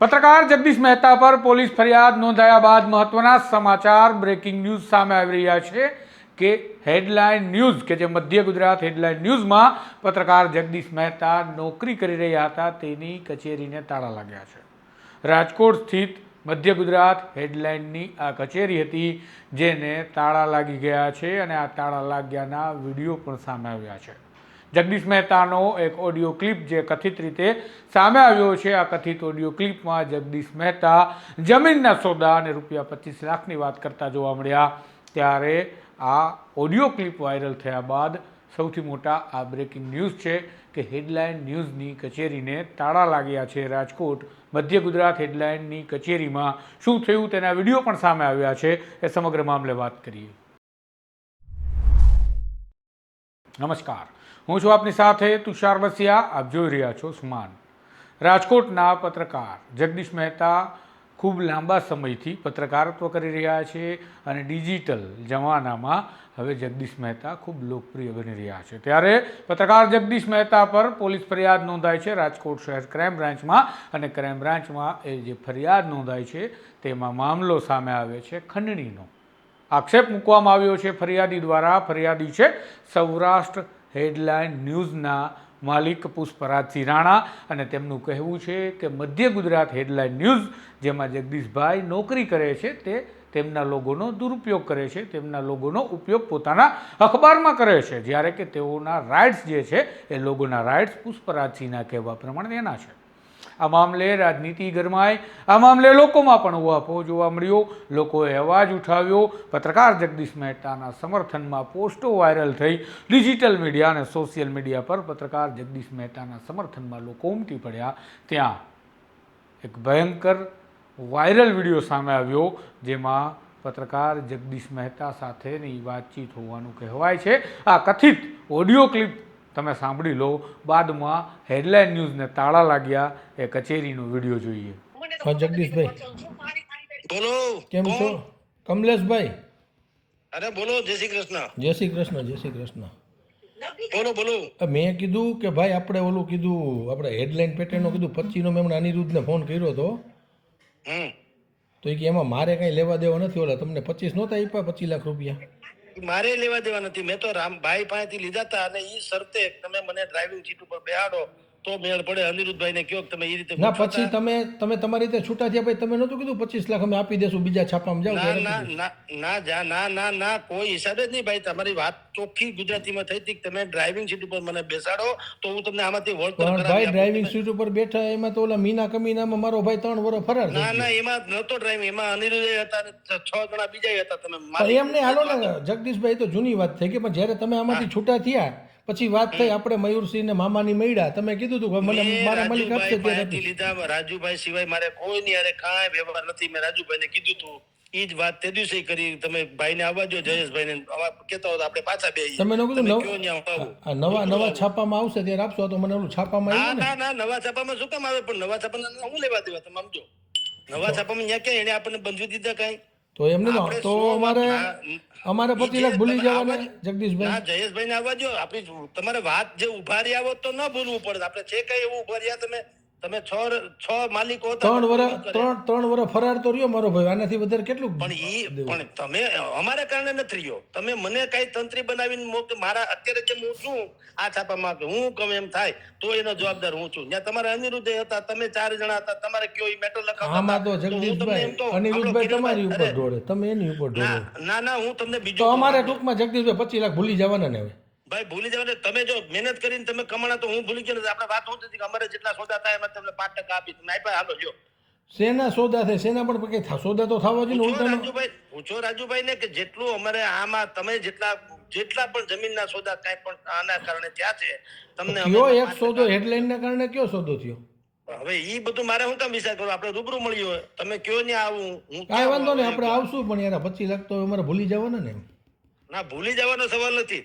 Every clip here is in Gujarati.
પત્રકાર જગદીશ મહેતા પર પોલીસ ફરિયાદ નોંધાયા બાદ મહત્વના સમાચાર બ્રેકિંગ ન્યૂઝ સામે આવી રહ્યા છે કે હેડલાઇન ન્યૂઝ, કે જે મધ્ય ગુજરાત હેડલાઇન ન્યૂઝમાં પત્રકાર જગદીશ મહેતા નોકરી કરી રહ્યા હતા, તેની કચેરીને તાળા લાગ્યા છે. રાજકોટ સ્થિત મધ્ય ગુજરાત હેડલાઇનની આ કચેરી હતી, જેને તાળા લાગી ગયા છે અને આ તાળા લાગ્યાના વીડિયો પણ સામે આવ્યા છે. જગદીશ મહેતાનો એક ઓડિયો ક્લિપ જે કથિત રીતે સામે આવ્યો છે. આ કથિત ઓડિયો ક્લિપમાં જગદીશ મહેતા જમીનના સોદા અને રૂપિયા પચીસ લાખની વાત કરતા જોવા મળ્યા. ત્યારે આ ઓડિયો ક્લિપ વાયરલ થયા બાદ સૌથી મોટા આ બ્રેકિંગ ન્યૂઝ છે કે હેડલાઇન ન્યૂઝની કચેરીને તાળા લાગ્યા છે રાજકોટ. મધ્ય ગુજરાત હેડલાઇનની કચેરીમાં શું થયું તેના વીડિયો પણ સામે આવ્યા છે. એ સમગ્ર મામલે વાત કરીએ. નમસ્કાર. હું છું આપની સાથે તુષાર વસિયા. આપ જોઈ રહ્યા છો સુમાન. રાજકોટના પત્રકાર જગદીશ મહેતા ખૂબ લાંબા સમયથી પત્રકારત્વ કરી રહ્યા છે અને ડિજિટલ જમાનામાં હવે જગદીશ મહેતા ખૂબ લોકપ્રિય બની રહ્યા છે. ત્યારે પત્રકાર જગદીશ મહેતા પર પોલીસ ફરિયાદ નોંધાઈ છે રાજકોટ શહેર ક્રાઇમ બ્રાન્ચમાં અને ક્રાઇમ બ્રાન્ચમાં એ જે ફરિયાદ નોંધાઈ છે તેમાં મામલો સામે આવે છે ખંડણીનો. આક્ષેપ મૂકવામાં આવ્યો છે ફરિયાદી દ્વારા. ફરિયાદી છે સૌરાષ્ટ્ર હેડલાઇન ન્યૂઝના માલિક પુષ્પરાજસિંહ રાણા અને તેમનું કહેવું છે કે મધ્ય ગુજરાત હેડલાઇન ન્યૂઝ, જેમાં જગદીશભાઈ નોકરી કરે છે, તે તેમના લોગોનો દુરુપયોગ કરે છે, તેમના લોગોનો ઉપયોગ પોતાના અખબારમાં કરે છે. જ્યારે કે તેઓના રાઇટ્સ જે છે, એ લોગોના રાઇટ્સ પુષ્પરાજસિંહના કહેવા પ્રમાણે એના છે. આ મામલે રાજનીતિ ગરમાય. આ મામલે લોકોમાં પણ ઉહાપો જોવા મળ્યો. લોકોએ અવાજ ઉઠાવ્યો. પત્રકાર જગદીશ મહેતાના સમર્થનમાં પોસ્ટો વાયરલ થઈ. ડિજિટલ મીડિયા અને સોશિયલ મીડિયા પર પત્રકાર જગદીશ મહેતાના સમર્થનમાં લોકો ઉમટી પડ્યા. ત્યાં એક ભયંકર વાયરલ વીડિયો સામે આવ્યો, જેમાં પત્રકાર જગદીશ મહેતા સાથેની વાતચીત હોવાનું કહેવાય છે. આ કથિત ઓડિયો ક્લિપ તમે સાંભળી લો બાદમાં હેડલાઇન ન્યૂઝને તાળા લાગ્યા એ કચેરીનો વીડિયો જોઈએ. હા જગદીશભાઈ. બોલો કેમ છો? કમલેશભાઈ. અરે બોલો જય શ્રી કૃષ્ણ. જય શ્રી કૃષ્ણ જય શ્રી કૃષ્ણ. બોલો બોલો. મેં કીધું કે ભાઈ આપણે ઓલું કીધું આપણે હેડલાઇન પેટર્નનો કીધું પચીનો મેં હમણાં અનિરુદ્ધને ફોન કર્યો હતો. તો એ કે એમાં મારે કાંઈ લેવા દેવા નથી ઓલા તમને પચીસ નહોતા આપ્યા પચીસ લાખ રૂપિયા. મારે લેવા દેવા નથી. મેં તો રામભાઈ પાસેથી લીધા હતા અને એ શરતે તમે મને ડ્રાઇવિંગ સીટ ઉપર બેહાડો. તો મેળ પડે અનિરુદ્ધભાઈ ને કયો તમે એ રીતે ના પછી તમે તમે તમારી રીતે છૂટા થયા પછી તમે નહોતું કીધું? પચીસ લાખ અમે આપી દેશું બીજા છાપામાં જાઓ ના ના ના ના જા ના ના ના કોઈ હિસાબે જ નહીં ભાઈ. તમારી વાત ચોખ્ખી ગુજરાતીમાં થઈ હતી તમે ડ્રાઇવિંગ સીટ ઉપર મને બેસાડો તો હું તમને આમાંથી વળતર પણ ભાઈ. ડ્રાઇવિંગ સીટ ઉપર બેઠા એમાં તો ઓલા મીના કમીનામાં મારો ભાઈ ત્રણ વર્ષ ફરાર ના ના એમાં નહોતો ડ્રાઇવિંગ એમાં અનિરુદ્ધ હતા છ જણા બીજા હતા. તમે એમને હાલો ને જગદીશભાઈ તો જૂની વાત થઈ ગઈ પણ જ્યારે તમે આમાંથી છૂટા થયા પછી વાત થઈ આપણે મયુરસિંહ ને મામાની મળ્યા. તમે કીધું હતું મને મારા મલિક આપશે ત્યારે લીધા રાજુભાઈ સિવાય મારે કોઈની અરે કાંઈ વ્યવહાર નથી. મેં રાજુભાઈને કીધું હતું ઈ જ વાત તે દિવસે કરી. તમે ભાઈને આવવા દો જયેશભાઈને કહેતા હો આપણે પાછા બે તમે ન કીધું નવ- નવા છાપામાં આવશે ત્યારે આપશો તો મને ઓલું છાપામાં ના આવ્યું ના? ના નવા છાપામાં શું કામ આવે? પણ નવા છાપામાં હું લેવા દેવા તમે સમજો નવા છાપામાં ન્યા ક્યાં? એને આપણને બંધવી દીધા કાંઈ? તો એમને તો અમારે અમારે પચીસ ભૂલી જવાના જગદીશભાઈ. ના જયેશભાઈ ને આવવા દો આપણી તમારે વાત જે ઊભા રહ્યા હોત તો ન ભૂલવું પડે. આપણે છે કઈ એવું ઊભા રહ્યા તમે તમે છ છ માલિકો ત્રણ વર્ષ ત્રણ ત્રણ વર્ષ ફરાર તો રહ્યો મારો ભાઈ. આનાથી વધારે કેટલું પણ ઈ પણ તમે અમારા કારણે નથી રહ્યો. તમે મને કઈ તંત્રી બનાવીને મોક મારા અત્યારે જેમ હું છું આ છાપામાં હું કમ એમ થાય તો એનો જવાબદાર હું છું. ત્યાં તમારા અનિરુદ્ધ હતા તમે ચાર જણા હતા તમારે કયો ઈ મેટર લખાવતા આમાં તો જગદીશભાઈ અનિરુદ્ધભાઈ તમારી ઉપર ઢોળે તમે એની ઉપર ના ના ના હું તમને તો બીજું અમારે ટૂંકમાં જગદીશભાઈ પચીસ લાખ ભૂલી જવાના ને હવે. ભાઈ ભૂલી જવાને તમે જો મહેનત કરીને તમે કમાણા તો હું ભૂલી ગયો આપણે વાત હોતી હતી કે અમારે જેટલા સોદા થાય એમાં તમને પાંચ ટકા આપી તમે આપ્યા હાલો જો શેના સોદા થાય? શેના પણ કઈ સોદા તો થવા જોઈએ પૂછો રાજુભાઈ પૂછો રાજુભાઈ ને કે જેટલું અમારે આમાં તમે જેટલા જેટલા પણ જમીનના સોદા કાંઈ પણ આના કારણે થયા છે તમને કયો એક સોદો હેડલાઇનના કારણે કયો સોદો થયો? હવે ઈ બધું મારે હું કામ વિચાર કરું? આપણે રૂબરૂ મળ્યું હોય. તમે કયો ને આવું હું કાંઈ વાંધો નહીં આપણે આવશું પણ યાર પચીસ લાખ તો અમારે ભૂલી જવાના ને ના ભૂલી જવાનો સવાલ નથી.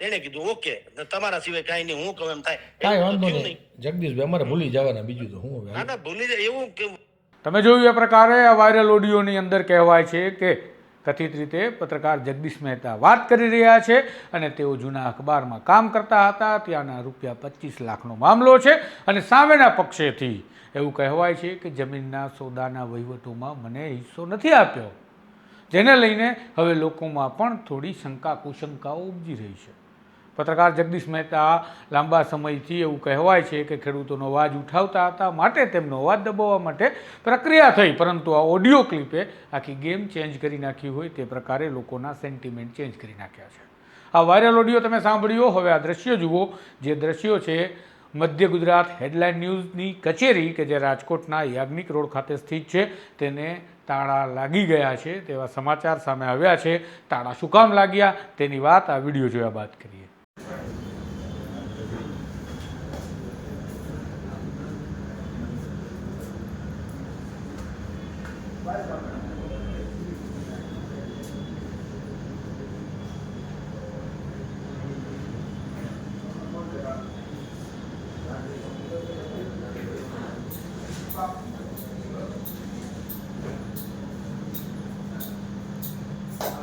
એને કીધું ઓકે. તમારા સિવાય કાંઈ નહીં હું કહું એમ થાય. કાંઈ વાંધો નહીં. નહીં. જગદીશભાઈ અમારે ભૂલી જવાના બીજું તો હું ના ના ભૂલી જાય એવું કે તમે જોયું એ પ્રકારે આ વાયરલ ઓડિયોની અંદર કહેવાય છે કે કથિત રીતે પત્રકાર જગદીશ મહેતા વાત કરી રહ્યા છે અને તેઓ જૂના અખબારમાં કામ કરતા હતા. ત્યાંના રૂપિયા પચીસ લાખનો મામલો છે અને સામેના પક્ષેથી એવું કહેવાય છે કે જમીનના સોદાના વહીવટોમાં મને હિસ્સો નથી આપ્યો. જેને લઈને હવે લોકોમાં પણ થોડી શંકા કુશંકાઓ ઉપજી રહી છે. પત્રકાર જગદીશ મહેતા લાંબા સમયથી એવું કહેવાય છે કે ખેડૂતોનો અવાજ ઉઠાવતા હતા, માટે તેમનો અવાજ દબાવવા માટે પ્રક્રિયા થઈ, પરંતુ આ ઓડિયો ક્લિપે આખી ગેમ ચેન્જ કરી નાખી હોય તે પ્રકારે લોકોના સેન્ટિમેન્ટ ચેન્જ કરી નાખ્યા છે. આ વાયરલ ઓડિયો તમે સાંભળ્યો, હવે આ દ્રશ્યો જુઓ. જે દ્રશ્યો છે, મધ્ય ગુજરાત હેડલાઇન ન્યૂઝની કચેરી કે જે રાજકોટના યાજ્ઞિક રોડ ખાતે સ્થિત છે, તેને તાળા લાગી ગયા છે તેવા સમાચાર સામે આવ્યા છે. તાળા શું કામ લાગ્યા? તેની વાત આ વીડિયો જોયા બાદ કરીએ.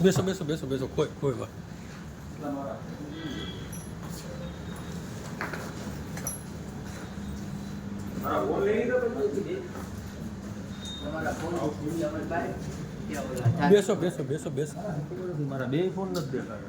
બેસો બેસો બેસો બેસો. કોઈ કોઈ વાત. બેસો બેસો બેસો બેસો. મારા બે ફોન નથી દેખાડે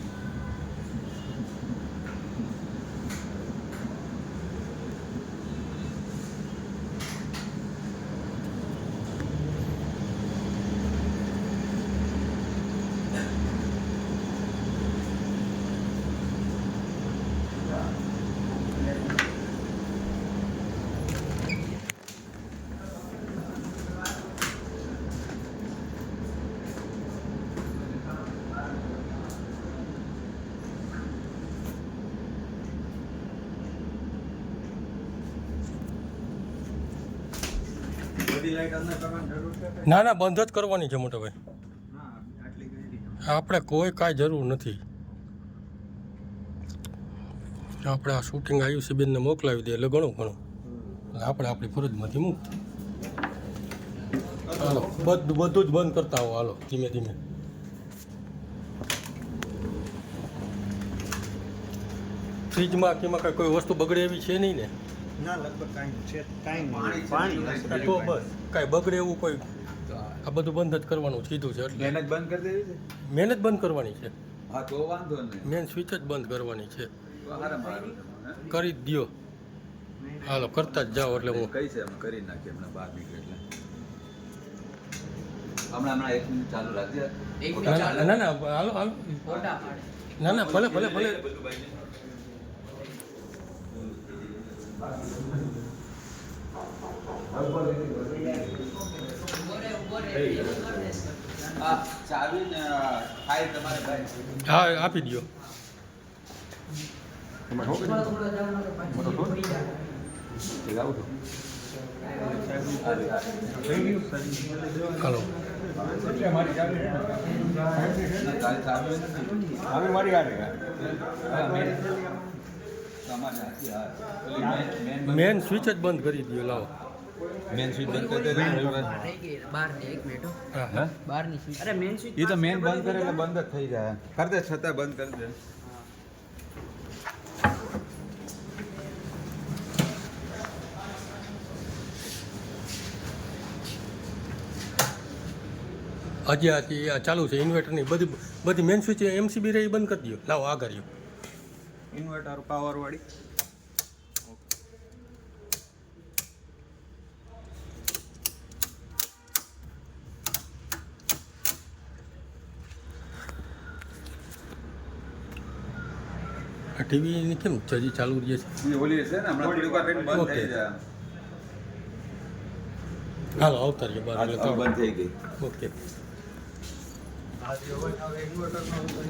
ને? ના બંધ જ કરવાની છે મોટા ભાઈ ના આપણે કોઈ કાંઈ જરૂર નથી. આપણે આ શૂટિંગ બેનને મોકલાવી દે એટલે ઘણું ઘણું આપણે આપણી ફરજમાંથી મુક્ત. હાલો બધું બધું જ બંધ કરતા આવો હાલો ધીમે ધીમે. ફ્રીજમાં કે એમાં કોઈ વસ્તુ બગડે એવી છે નહીં ને? ના લગભગ કાંઈ છે કાંઈ પાણી. તો બસ. કાંઈ બગડે એવું કોઈ? આ બધું બંધ જ કરવાનું કીધું છે એટલે. મહેનત બંધ કરી દેવી છે? મહેનત બંધ કરવાની છે. હા તો વાંધો નહીં. મેન સ્વિચ જ બંધ કરવાની છે? કરી જ દ્યો. હાલો કરતા જ જાઓ એટલે હું કઈ છે અમે કરી નાખીએ હમણાં બહાર નીકળે એટલે. હમણાં હમણાં એક મિનિટ ચાલુ રાખજે. એક ના મિનિટ ના, ના ના હાલો હાલો. ફોટા પાડે ના ના ભલે ભલે ભલે. હા ચાવી ને ફાઇલ તમારે ભાઈ. હા આપી દો હલો. મારી પેલી મેન મેન મેન સ્વિચ જ બંધ કરી દ્યો લાવો. મેન સ્વિચ બંધ કરી દે બહારની એક મિનિટ હો. બહારની સ્વિચ. અરે મેન સ્વિચ એ તો મેન બંધ કરે એટલે બંધ જ થઈ જાય. કર દે છતાં બંધ કરી દે. હજી ચાલુ છે ઇન્વર્ટરની બધી બધી મેન સ્વિચ એમસીબી રહી બંધ કરી દો લાવો આ કર્યું ઇન્વર્ટર પાવર વાળી. આ ટીવીની કેમ હજી ચાલુ રહી છે? એ ઓલી છે ને હમણાં થોડીક વાર રહીને બંધ થઈ જાય. હાલો આવતા રહીએ બંધ થઈ ગઈ. ઓકે.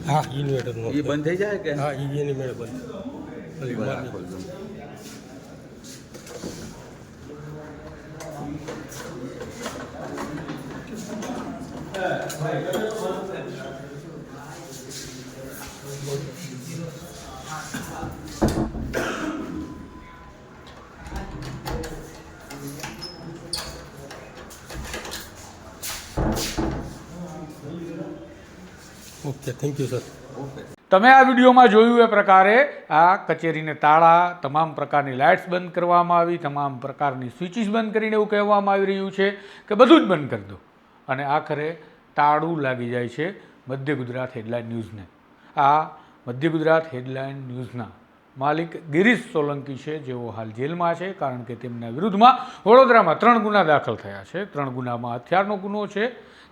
હા ઇન્વર્ટરનો એ બંધ થઈ જાય કે? હા એ એની મેળે બંધ. ઓલી બરાબર, થેન્ક યુ સર તમે આ વિડીયોમાં જોયું એ પ્રકારે આ કચેરીને તાળા, તમામ પ્રકારની લાઇટ્સ બંધ કરવામાં આવી, તમામ પ્રકારની સ્વિચીસ બંધ કરીને એવું કહેવામાં આવી રહ્યું છે કે બધું જ બંધ કરી દો. અને આખરે તાળું લાગી જાય છે મધ્ય ગુજરાત હેડલાઇન ન્યૂઝને. આ મધ્ય ગુજરાત હેડલાઇન ન્યૂઝના માલિક ગિરીશ સોલંકી છે, જેઓ હાલ જેલમાં છે, કારણ કે તેમના વિરુદ્ધમાં વડોદરામાં ત્રણ ગુના દાખલ થયા છે. ત્રણ ગુનામાં હથિયારનો ગુનો છે.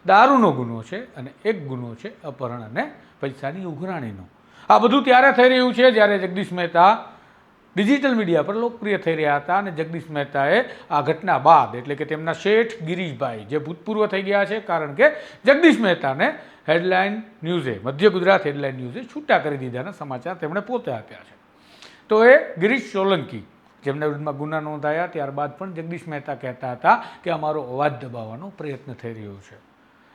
દારૂનો ગુનો છે અને એક ગુનો છે અપહરણ અને પૈસાની ઉઘરાણીનો. આ બધું ત્યારે થઈ રહ્યું છે જ્યારે જગદીશ મહેતા ડિજિટલ મીડિયા પર લોકપ્રિય થઈ રહ્યા હતા અને જગદીશ મહેતાએ આ ઘટના બાદ, એટલે કે તેમના શેઠ ગિરીશભાઈ, જે ભૂતપૂર્વ થઈ ગયા છે, કારણ કે જગદીશ મહેતાને હેડલાઇન ન્યૂઝે, મધ્ય ગુજરાત હેડલાઇન ન્યૂઝે છૂટા કરી દીધાના સમાચાર તેમણે પોતે આપ્યા છે. તો એ ગિરીશ સોલંકી, જેમના વિરુદ્ધમાં ગુના નોંધાયા, ત્યારબાદ પણ જગદીશ મહેતા કહેતા હતા કે અમારો અવાજ દબાવવાનો પ્રયત્ન થઈ રહ્યો છે.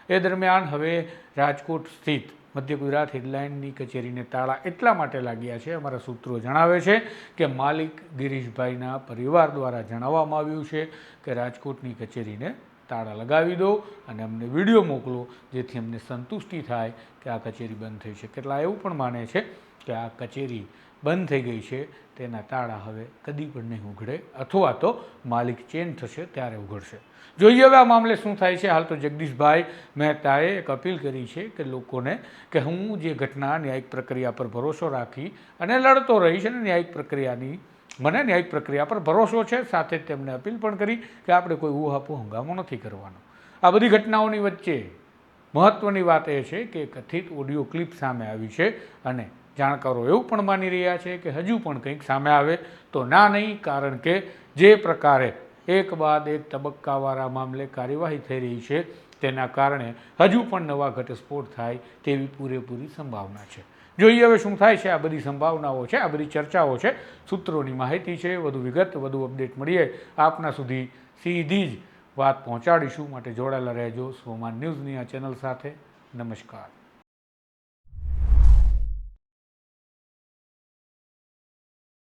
એ દરમિયાન હવે રાજકોટ સ્થિત મધ્ય ગુજરાત હેડલાઇનની કચેરીને તાળા એટલા માટે લાગ્યા છે, અમારા સૂત્રો જણાવે છે કે માલિક ગિરીશભાઈના પરિવાર દ્વારા જણાવવામાં આવ્યું છે કે રાજકોટની કચેરીને તાળા લગાવી દો અને અમને વીડિયો મોકલો, જેથી અમને સંતુષ્ટિ થાય કે આ કચેરી બંધ થઈ છે. કેટલા એવું પણ માને છે કે આ કચેરી બંધ થઈ ગઈ છે, તેના તાળા હવે કદી પણ નહીં ઉઘડે, અથવા તો માલિક ચેન્જ થશે ત્યારે ઉઘડશે. જોઈએ હવે આ મામલે શું થાય છે. હાલ તો જગદીશભાઈ મહેતાએ એક અપીલ કરી છે કે લોકોને કે હું જે ઘટના ન્યાયિક પ્રક્રિયા પર ભરોસો રાખી અને લડતો રહીશ અને ન્યાયિક પ્રક્રિયાની, મને ન્યાયિક પ્રક્રિયા પર ભરોસો છે, સાથે જ તેમને અપીલ પણ કરી કે આપણે કોઈ ઉહાપો હંગામો નથી કરવાનો. આ બધી ઘટનાઓની વચ્ચે મહત્ત્વની વાત એ છે કે કથિત ઓડિયો ક્લિપ સામે આવી છે અને જાણકારો એવું પણ માની રહ્યા છે કે હજુ પણ કંઈક સામે આવે તો ના નહીં, કારણ કે જે પ્રકારે એક બાદ એક તબક્કાવાળા મામલે કાર્યવાહી થઈ રહી છે, તેના કારણે હજુ પણ નવા ઘટસ્ફોટ થાય તેવી પૂરેપૂરી સંભાવના છે. જોઈએ હવે શું થાય છે, આ બધી સંભાવનાઓ છે, આ બધી ચર્ચાઓ છે, સૂત્રોની માહિતી છે, વધુ વિગત, વધુ અપડેટ મળીએ, આપના સુધી સીધી જ વાત પહોંચાડીશું. માટે જોડાયેલા રહેજો, સોમાન ન્યૂઝની આ ચેનલ સાથે. નમસ્કાર.